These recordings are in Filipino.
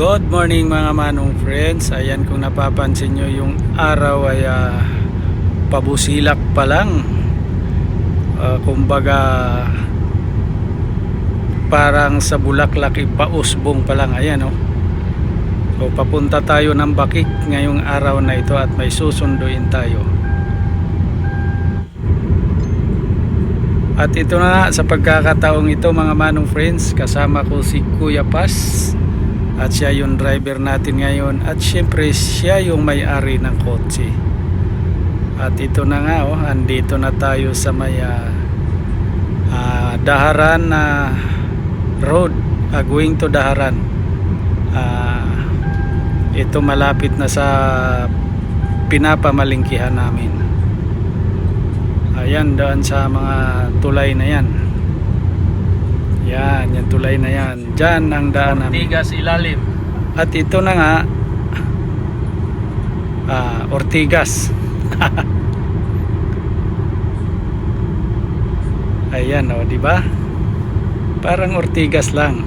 Good morning mga manong friends. Ayan kung napapansin nyo yung araw ay ah, pabusilak pa lang. Ah, kumbaga parang sa bulaklak ipausbong pa lang. Ayan oh. So papunta tayo ng Bakik ngayong araw na ito at may susunduin tayo. At ito na sa pagkakataong ito mga manong friends, kasama ko si Kuya Paz at siya yung driver natin ngayon at syempre siya yung may-ari ng kotse. At ito na nga oh, andito na tayo sa may ah, Daharan na road, ah, going to Daharan. Ah, ito malapit na sa pinapamalingkihan namin. Ayan, doon sa mga tulay na yan. Yan, yung tulay na yan. Diyan ang daan namin. Tigas ilalim. At ito na nga, ah, Ortigas. Ayan, o, di ba? Parang Ortigas lang.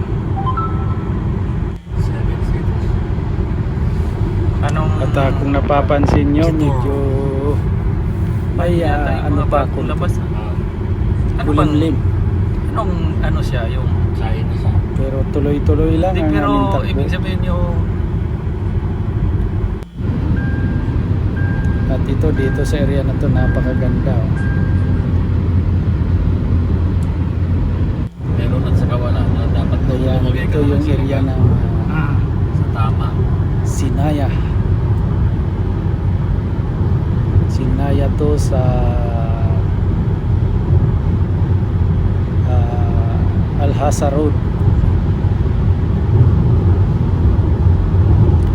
Anong At ah, kung napapansin nyo, medyo may yung ano pa kung labas? Ano bang, bulimlim. Anong ano siya yung Pero tuloy-tuloy lang Hindi, ang pero aming takbo. ibig sabihin yung At ito dito sa area na to napakaganda. Oh. Meron at sa kawalan na dapat Ayan, lumagay ito ka yung sa area ng ah, sa tama. Sinaya. Sinaya to sa ah, Alhasa Road.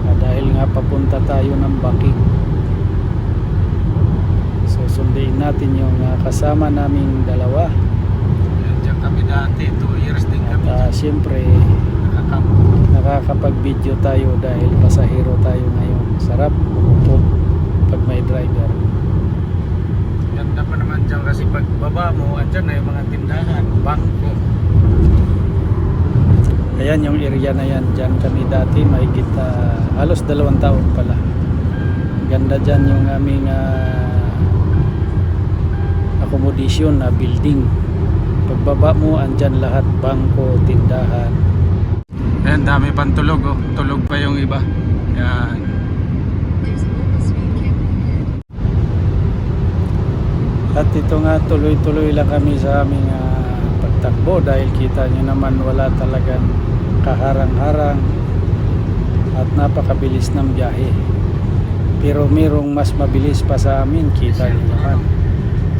Ah, dahil nga papunta tayo ng Bakik. Susunduin natin yung ah, kasama naming dalawa. Diyan kami dati, 2 years din At kami ah, syempre nakakam. nakakapag-video tayo dahil pasahero tayo ngayon. Sarap umupo pag may driver. Ganda pa naman dyan kasi pag baba mo, andyan na yung mga tindahan, bangko. Ayan yung area na yan. Diyan kami dati mahigit ah, halos dalawang taon pala. Ganda dyan yung aming ah, accommodation na building. Pagbaba mo, andyan lahat bangko, tindahan. Ayan, dami pang tulog oh. Tulog pa yung iba. Yan. At ito nga tuloy-tuloy lang kami sa aming ah, pagtakbo dahil kita nyo naman wala talagang kaharang-harang at napakabilis ng biyahe. Pero merong mas mabilis pa sa amin, kita nyo naman.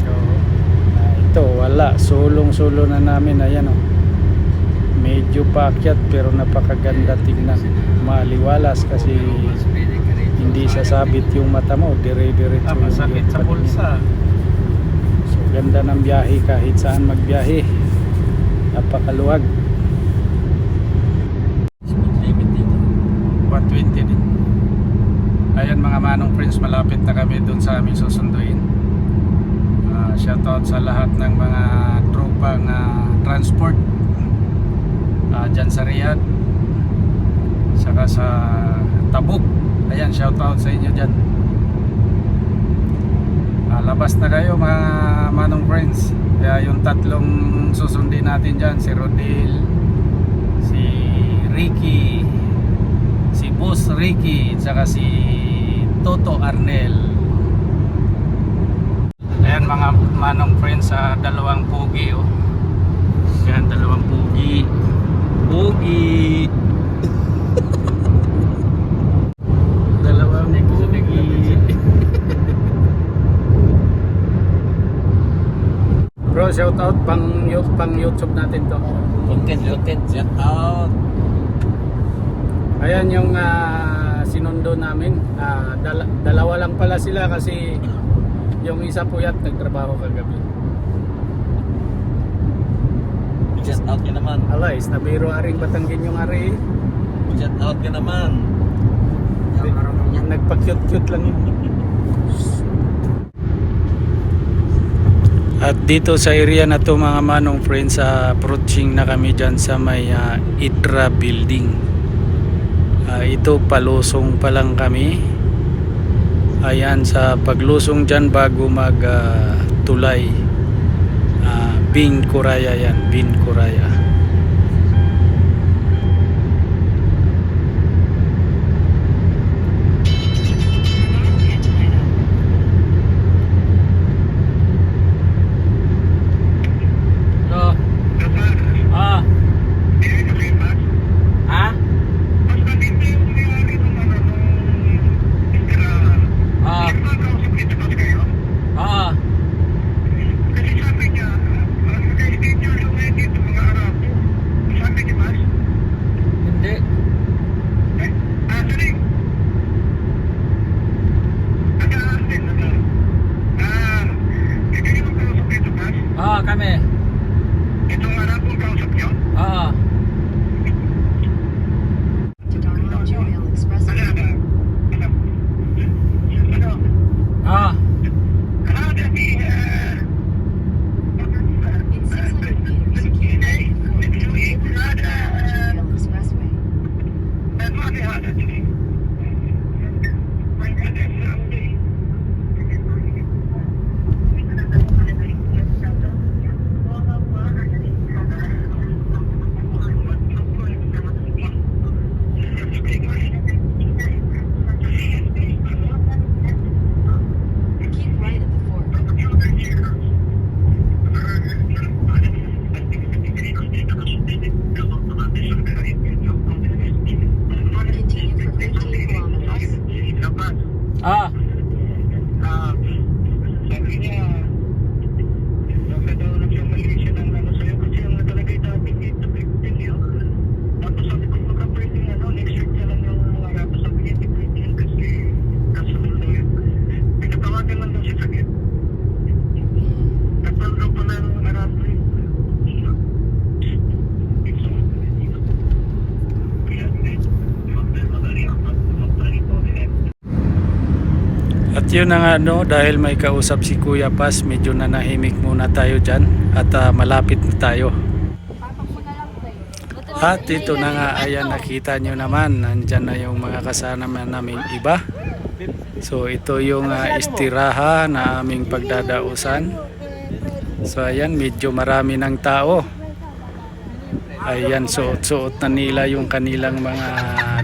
So, ah, ito wala, sulong-sulo na namin, ayan oh. Medyo paakyat pero napakaganda tignan. Maliwalas kasi hindi sasabit yung mata mo, dire-diretso Ah, yung masakit iyong sa bulsa. So ganda ng biyahe kahit saan magbiyahe. Napakaluwag. Speed limit dito. 120 din. Ayan mga manong friends, malapit na kami dun sa aming susunduin. Ah, shoutout sa lahat ng mga tropang ah, transport ah, dyan sa Riyadh saka sa Tabuk. Ayan, shoutout sa inyo dyan. Ah, labas na kayo mga manong friends. Kaya yung tatlong susundin natin dyan, si Rodil, si Ricky, si Boss Ricky, saka si Toto Arnel. Ayan mga manong friends sa dalawang pugi oh. Ayan, dalawang pugi. Pugi. dalawang pugi. Shout out pang, pang YouTube natin to. Content, content, shout out. Ayan yung ah, sinundo namin. Ah, dala- dalawa lang pala sila kasi yung isa puyat nagtrabaho kagabi. Shout out ka naman. Alay, nabiro aring Batanggin yung ari. Shout out ka naman. Nagpa-cute-cute lang yun. At dito sa area na to mga manong friends, sa approaching na kami dyan sa may ah, Idra building. Ah, ito palusong pa lang kami. Ayan sa paglusong dyan bago mag ah, tulay. Ah, Bin Kuraya yan, Bin Kuraya. Ah, kami. Ah. to Dartmouth Julial Expressway. Ah. In 600 meters, keep right before you. Dartmouth Julial Expressway. Keep right at the fork. Continue for 15 kilometers. Ah. sabi niya, nasa daw lang siya Malaysia ng ano sa'yo kasi yung nakalagay dati dito 15 yun. Tapos sabi ko, baka pwede ano, next week na lang yung mga rato sabi niya, hindi pwede yun kasi kasunod daw yun. Pinatawagan lang daw siya sa gate. Kapal daw pala ng arato yun. At yun na nga no, dahil may kausap si Kuya Paz, medyo nanahimik muna tayo dyan at ah, malapit na tayo. At ito na nga, ayan nakita nyo naman, nandyan na yung mga kasama naming iba. So ito yung ah, istiraha na aming pagdadausan. So ayan, medyo marami ng tao. Ayan, suot-suot na nila yung kanilang mga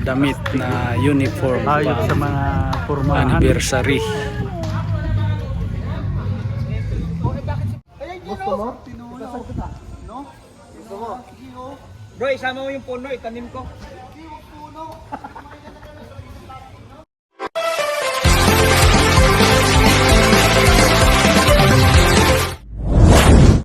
damit na uniform pang sa mga pormahan. anniversary. Bro, isama mo yung puno, itanim ko.